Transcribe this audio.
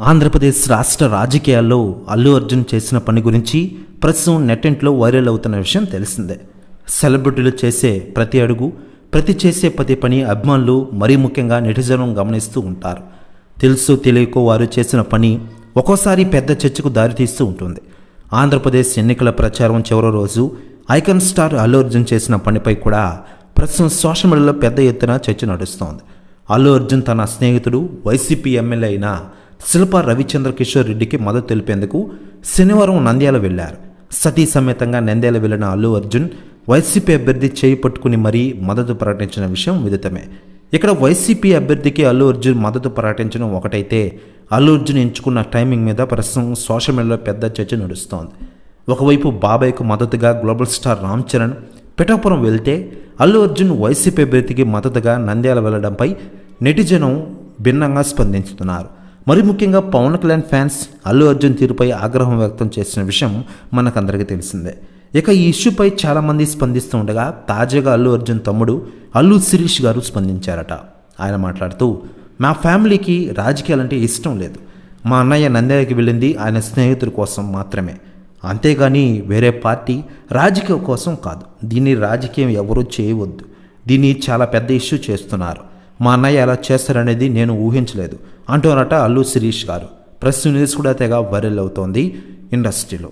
ఆంధ్రప్రదేశ్ రాష్ట్ర రాజకీయాల్లో అల్లు అర్జున్ చేసిన పని గురించి ప్రస్తుతం నెట్టింట్లో వైరల్ అవుతున్న విషయం తెలిసిందే. సెలబ్రిటీలు చేసే ప్రతి అడుగు ప్రతి చేసే ప్రతి పని అభిమానులు మరీ ముఖ్యంగా నెటిజనం గమనిస్తూ ఉంటారు. తెలుసు తెలియకో వారు చేసిన పని ఒక్కోసారి పెద్ద చర్చకు దారితీస్తూ ఉంటుంది. ఆంధ్రప్రదేశ్ ఎన్నికల ప్రచారం చివరి రోజు ఐకాన్ స్టార్ అల్లు అర్జున్ చేసిన పనిపై కూడా ప్రస్తుతం సోషల్ మీడియాలో పెద్ద ఎత్తున చర్చ నడుస్తోంది. అల్లు అర్జున్ తన స్నేహితుడు వైసీపీ ఎమ్మెల్యే అయిన శిల్ప రవిచంద్ర కిషోర్ రెడ్డికి మద్దతు తెలిపేందుకు శనివారం నంద్యాల వెళ్ళారు. సతీ సమేతంగా నంద్యాల వెళ్ళిన అల్లు అర్జున్ వైసీపీ అభ్యర్థి చేయి పట్టుకుని మరీ మద్దతు ప్రకటించిన విషయం విదితమే. ఇక్కడ వైసీపీ అభ్యర్థికి అల్లు అర్జున్ మద్దతు ప్రకటించడం ఒకటైతే అల్లు అర్జున్ ఎంచుకున్న టైమింగ్ మీద ప్రస్తుతం సోషల్ మీడియాలో పెద్ద చర్చ నడుస్తోంది. ఒకవైపు బాబాయ్కు మద్దతుగా గ్లోబల్ స్టార్ రామ్ చరణ్ పిఠాపురం వెళ్తే అల్లు అర్జున్ వైసీపీ అభ్యర్థికి మద్దతుగా నంద్యాల వెళ్ళడంపై నెటిజనం భిన్నంగా స్పందించుతున్నారు. మరి ముఖ్యంగా పవన్ కళ్యాణ్ ఫ్యాన్స్ అల్లు అర్జున్ తీరుపై ఆగ్రహం వ్యక్తం చేసిన విషయం మనకందరికీ తెలిసిందే. ఇక ఈ ఇష్యూపై చాలామంది స్పందిస్తూ ఉండగా తాజాగా అల్లు అర్జున్ తమ్ముడు అల్లు శిరీష్ గారు స్పందించారట. ఆయన మాట్లాడుతూ మా ఫ్యామిలీకి రాజకీయాలంటే ఇష్టం లేదు. మా అన్నయ్య నంద్యాలకి వెళ్ళింది ఆయన స్నేహితుల కోసం మాత్రమే. అంతేగాని వేరే పార్టీ రాజకీయం కోసం కాదు. దీన్ని రాజకీయం ఎవరూ చేయవద్దు. దీన్ని చాలా పెద్ద ఇష్యూ చేస్తున్నారు. మా అన్నయ్య ఎలా చేస్తారనేది నేను ఊహించలేదు. అంటున్నారట అల్లు శిరీష్ గారు. ప్రస్తుత న్యూస్ కూడా తెగ వైరల్ అవుతోంది ఇండస్ట్రీలో.